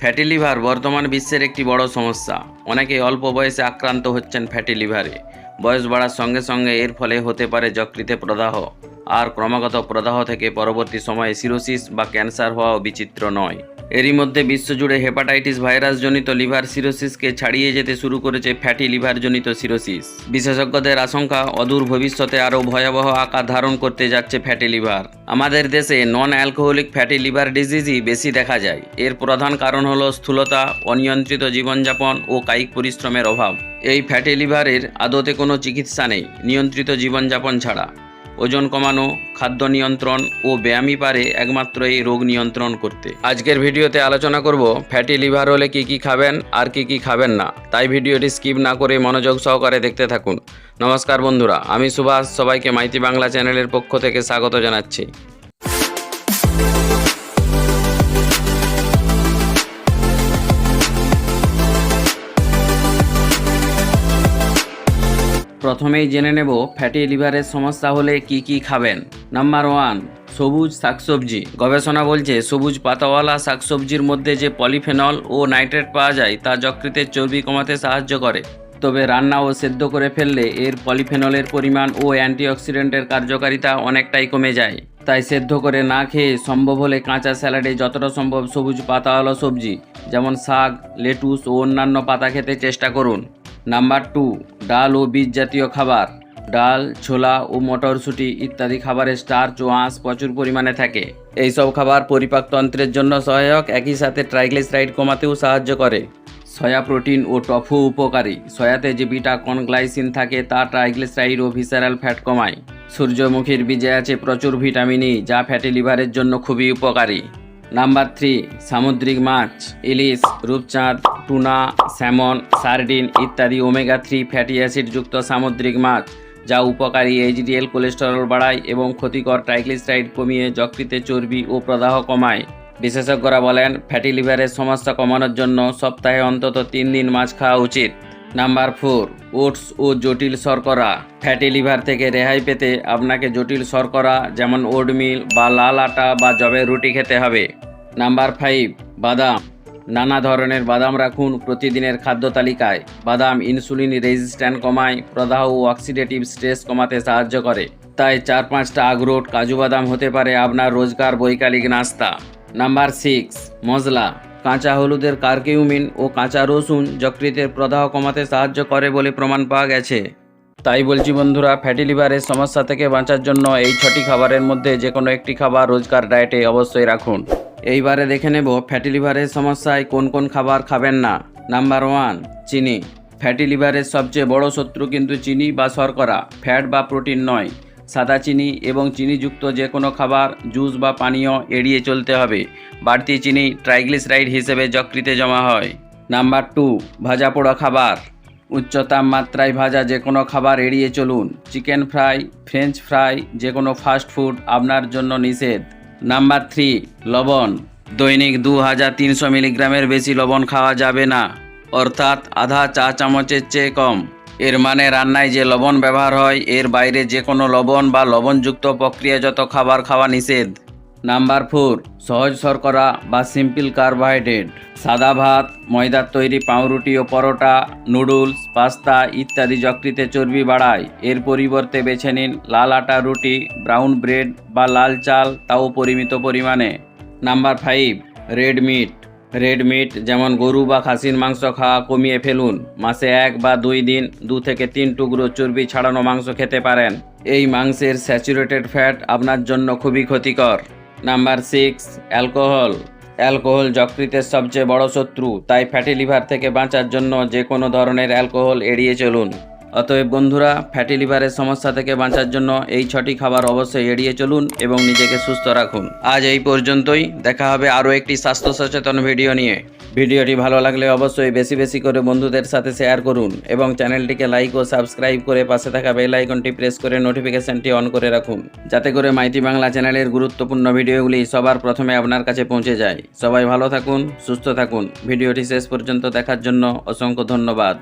Fatty liver বর্তমান বিশ্বের একটি বড় সমস্যা। অনেকে অল্প বয়সে আক্রান্ত হচ্ছেন ফ্যাটি লিভারে। বয়স বাড়ার সঙ্গে সঙ্গে এর ফলে হতে পারে যকৃতে প্রদাহ। আর ক্রমাগত প্রদাহ থেকে পরবর্তী সময়ে সিরোসিস বা ক্যান্সার হওয়াও বিচিত্র নয়। এরই মধ্যে বিশ্বজুড়ে হেপাটাইটিস ভাইরাসজনিত লিভার সিরোসিসকে ছাড়িয়ে যেতে শুরু করেছে ফ্যাটি লিভারজনিত সিরোসিস। বিশেষজ্ঞদের আশঙ্কা, অদূর ভবিষ্যতে আরও ভয়াবহ আকার ধারণ করতে যাচ্ছে ফ্যাটি লিভার। আমাদের দেশে নন অ্যালকোহলিক ফ্যাটি লিভার ডিজিজই বেশি দেখা যায়। এর প্রধান কারণ হলো স্থূলতা, অনিয়ন্ত্রিত জীবনযাপন ও কায়িক পরিশ্রমের অভাব। এই ফ্যাটি লিভারের আদতে কোনো চিকিৎসা নেই, নিয়ন্ত্রিত জীবনযাপন ছাড়া। ওজন কমানো, খাদ্য নিয়ন্ত্রণ ও ব্যায়ামই পারে একমাত্র এই রোগ নিয়ন্ত্রণ করতে। আজকের ভিডিওতে আলোচনা করব ফ্যাটি লিভার হলে কি কি খাবেন আর কি কি খাবেন না। তাই ভিডিওটি স্কিপ না করে মনোযোগ সহকারে দেখতে থাকুন। নমস্কার বন্ধুরা, আমি সুভাষ, সবাইকে মাইতি বাংলা চ্যানেলের পক্ষ থেকে স্বাগত জানাচ্ছি। প্রথমেই জেনে নেব ফ্যাটি লিভারের সমস্যা হলে কি কি খাবেন। নাম্বার ওয়ান সবুজ শাকসবজি। গবেষণা বলছে, সবুজ পাতাওয়ালা শাকসবজির মধ্যে যে পলিফেনল ও নাইট্রেট পাওয়া যায়, তা যকৃতের চর্বি কমাতে সাহায্য করে। তবে রান্না ও সেদ্ধ করে ফেললে এর পলিফেনলের পরিমাণ ও অ্যান্টিঅক্সিডেন্টের কার্যকারিতা অনেকটাই কমে যায়। তাই সেদ্ধ করে না খেয়ে সম্ভব হলে কাঁচা স্যালাডে যতটা সম্ভব সবুজ পাতাওয়ালা সবজি, যেমন শাক, লেটুস ও অন্যান্য পাতা খেতে চেষ্টা করুন। নাম্বার টু, ডাল ও বীজ জাতীয় খাবার। ডাল, ছোলা ও মটরশুঁটি ইত্যাদি খাবারে স্টার্চ ও আঁশ প্রচুর পরিমাণে থাকে। এইসব খাবার পরিপাকতন্ত্রের জন্য সহায়ক, একই সাথে ট্রাইগ্লিসারাইড কমাতেও সাহায্য করে। সয়া প্রোটিন ও টফু উপকারী। সয়াতে যে বিটা কনগ্লাইসিন থাকে, তা ট্রাইগ্লিসারাইড ও ভিসারাল ফ্যাট কমায়। সূর্যমুখীর বীজে আছে প্রচুর ভিটামিন ই, যা ফ্যাটি লিভারের জন্য খুবই উপকারী। নাম্বার থ্রি, সামুদ্রিক মাছ, ইলিশ, রূপচাঁদ টুনা, স্যামন, সার্ডিন ইত্যাদি ওমেগা থ্রি ফ্যাটি অ্যাসিডযুক্ত সামুদ্রিক মাছ, যা উপকারী এইচডিএল কোলেস্টেরল বাড়ায় এবং ক্ষতিকর ট্রাইগ্লিসারাইড কমিয়ে যকৃতে চর্বি ও প্রদাহ কমায়। বিশেষজ্ঞরা বলেন, ফ্যাটি লিভারের সমস্যা কমানোর জন্য সপ্তাহে অন্তত তিন দিন মাছ খাওয়া উচিত। নাম্বার ফোর, ওটস ও জটিল শর্করা। ফ্যাটি লিভার থেকে রেহাই পেতে আপনাকে জটিল শর্করা, যেমন ওটমিল বা লাল আটা বা জবের রুটি খেতে হবে। নাম্বার ফাইভ, বাদাম। নানা ধরনের বাদাম রাখুন প্রতিদিনের খাদ্য তালিকায়। বাদাম ইনসুলিন রেজিস্ট্যান্ট কমায়, প্রদাহ ও অক্সিডেটিভ স্ট্রেস কমাতে সাহায্য করে। তাই চার পাঁচটা আখরোট কাজু বাদাম হতে পারে আপনার রোজকার বৈকালিক নাস্তা। নাম্বার সিক্স মশলা কাঁচা হলুদের কার্কিউমিন ও কাঁচা রসুন যকৃতের প্রদাহ কমাতে সাহায্য করে বলে প্রমাণ পাওয়া গেছে। তাই বলছি বন্ধুরা, ফ্যাটি লিভারের সমস্যা থেকে বাঁচার জন্য এই ছটি খাবারের মধ্যে যে কোনো একটি খাবার রোজকার ডায়েটে অবশ্যই রাখুন। এইবারে দেখে নেব ফ্যাটি লিভারের সমস্যায় কোন কোন খাবার খাবেন না। নাম্বার ওয়ান চিনি। ফ্যাটি লিভারের সবচেয়ে বড় শত্রু কিন্তু চিনি বা শর্করা ফ্যাট বা প্রোটিন নয়। সাদা চিনি এবং চিনিযুক্ত যে কোনো খাবার জুস বা পানীয় এড়িয়ে চলতে হবে। বাড়তি চিনি ট্রাইগ্লিসারাইড হিসেবে যকৃতে জমা হয়। নাম্বার টু ভাজা পোড়া খাবার। উচ্চ তাপমাত্রায় ভাজা যে কোনো খাবার এড়িয়ে চলুন। চিকেন ফ্রাই ফ্রেঞ্চ ফ্রাই যে কোনো ফাস্ট ফুড আপনার জন্য নিষেধ। নাম্বার থ্রি, লবণ। দৈনিক দু হাজার তিনশো মিলিগ্রামের বেশি লবণ খাওয়া যাবে না। অর্থাৎ আধা চা চামচের চেয়ে কম। এর মানে রান্নায় যে লবণ ব্যবহার হয়, এর বাইরে যে কোনো লবণ বা লবণযুক্ত প্রক্রিয়াজাত খাবার খাওয়া নিষেধ। নাম্বার ফোর, সহজ শর্করা বা সিম্পল কার্বোহাইড্রেট। সাদা ভাত, ময়দার তৈরি পাউরুটি ও পরোটা, নুডলস, পাস্তা ইত্যাদি যকৃতে চর্বি বাড়ায়। এর পরিবর্তে বেছে নিন লাল আটা রুটি, ব্রাউন ব্রেড বা লাল চাল, তাও পরিমিত পরিমাণে। Number five, red meat. Red meat যেমন গরু বা খাসির মাংস খাওয়া কমিয়ে ফেলুন। মাসে এক বা দুই দিন দু থেকে তিন টুকরো চর্বি ছাড়ানো মাংস খেতে পারেন। এই মাংসের স্যাচুরেটেড ফ্যাট আপনার জন্য খুবই ক্ষতিকর। Number six, alcohol. অ্যালকোহল যকৃতের সবচেয়ে বড় শত্রু, তাই ফ্যাটি লিভার থেকে বাঁচার জন্য যে কোনো ধরনের অ্যালকোহল এড়িয়ে চলুন। অতএব বন্ধুরা, ফ্যাটি লিভারের সমস্যা থেকে বাঁচার জন্য এই ছটি খাবার অবশ্যই এড়িয়ে চলুন এবং নিজেকে সুস্থ রাখুন। আজ এই পর্যন্তই, দেখা হবে আরও একটি স্বাস্থ্য সচেতন ভিডিও নিয়ে। ভিডিওটি ভালো লাগলে অবশ্যই বেশি বেশি করে বন্ধুদের সাথে শেয়ার করুন এবং চ্যানেলটিকে লাইক ও সাবস্ক্রাইব করে পাশে থাকা বেল আইকনটি প্রেস করে নোটিফিকেশনটি অন করে রাখুন। যাতে করে মাইটি বাংলা চ্যানেলের গুরুত্বপূর্ণ ভিডিওগুলি সবার প্রথমে আপনার কাছে পৌঁছে যায়। সবাই ভালো থাকুন, সুস্থ থাকুন। ভিডিওটি শেষ পর্যন্ত দেখার জন্য অসংখ্য ধন্যবাদ।